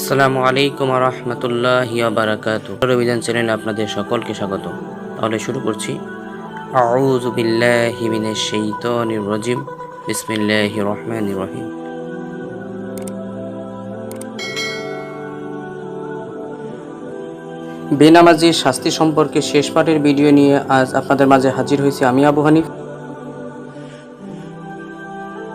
আসসালামু আলাইকুম রহমতুল্লাহ বারাকাত অভিযান চ্যানেলে আপনাদের সকলকে স্বাগত। তাহলে শুরু করছি। আউযু বিল্লাহি মিনাশ শাইতানির রাজিম। বিসমিল্লাহির রহমানির রহিম। বেনামাজির শাস্তি সম্পর্কে শেষ পাঠের ভিডিও নিয়ে আজ আপনাদের মাঝে হাজির হয়েছি আমি আবু হানিফ।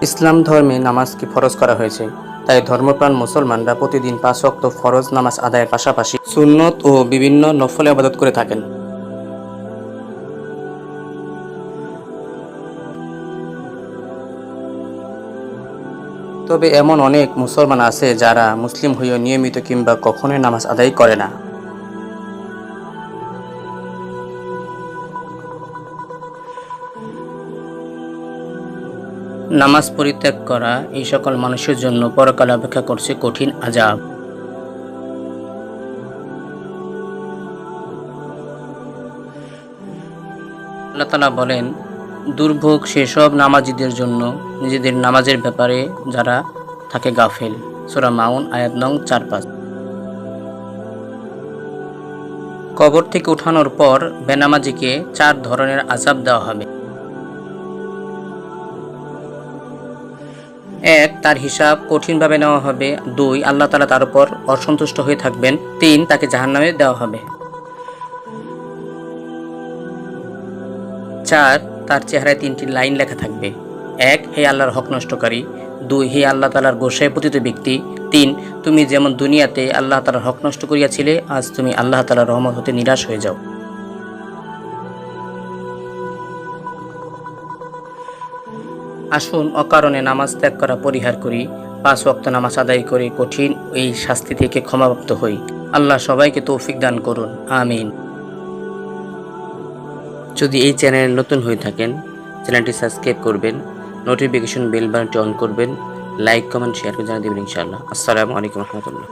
ইসলাম ধর্মে নামাজকে ফরজ করা হয়েছে। তাই ধর্মপ্রাণ মুসলমানরা প্রতিদিন পাঁচ ওয়াক্ত ফরজ নামাজ আদায়ের পাশাপাশি সুন্নত ও বিভিন্ন নফলে আবাদত করে থাকেন। তবে এমন অনেক মুসলমান আছে যারা মুসলিম হয়েও নিয়মিত কিংবা কখনোই নামাজ আদায় করে না। নামাজ পরিত্যাগ করা এই সকল মানুষের জন্য পরকালে অপেক্ষা করছে কঠিন আজাব আল্লাহ তালা বলেন, দুর্ভোগ সেসব নামাজিদের জন্য, নিজেদের নামাজের ব্যাপারে যারা থাকে গাফেল। সোরা মাউন, আয়াত নং চার পাঁচ। কবর থেকে উঠানোর পর বেনামাজিকে চার ধরনের আজাব দেওয়া হবে। এক, তার হিসাব কঠিনভাবে নেওয়া হবে। দুই, আল্লাহ তালা তার উপর অসন্তুষ্ট হয়ে থাকবেন। তিন, তাকে জাহান্নামে দেওয়া হবে। চার, তার চেহারায় তিনটি লাইন লেখা থাকবে। এক, হে আল্লাহর হক নষ্টকারী। দুই, হে আল্লাহ তালার গোসায় পতিত ব্যক্তি। তিন, তুমি যেমন দুনিয়াতে আল্লাহ তালার হক নষ্ট করিয়াছিলে, আজ তুমি আল্লাহ তালার রহমত হতে নিরাশ হয়ে যাও। আসুন অকারণে নামাজ ত্যাগ করা পরিহার করি, পাঁচ ওয়াক্ত নামাজ আদায় করে কঠিন এই শাস্তি থেকে ক্ষমাপ্রাপ্ত হই। আল্লাহ সবাইকে তৌফিক দান করুন। আমিন। যদি এই চ্যানেলে নতুন হয়ে থাকেন, চ্যানেলটি সাবস্ক্রাইব করবেন, নোটিফিকেশন বেল বাটনটি অন করবেন, লাইক, কমেন্ট, শেয়ার করে জানিয়ে দেবেন ইনশাআল্লাহ। আসসালামু আলাইকুম রহমতুল্লাহ।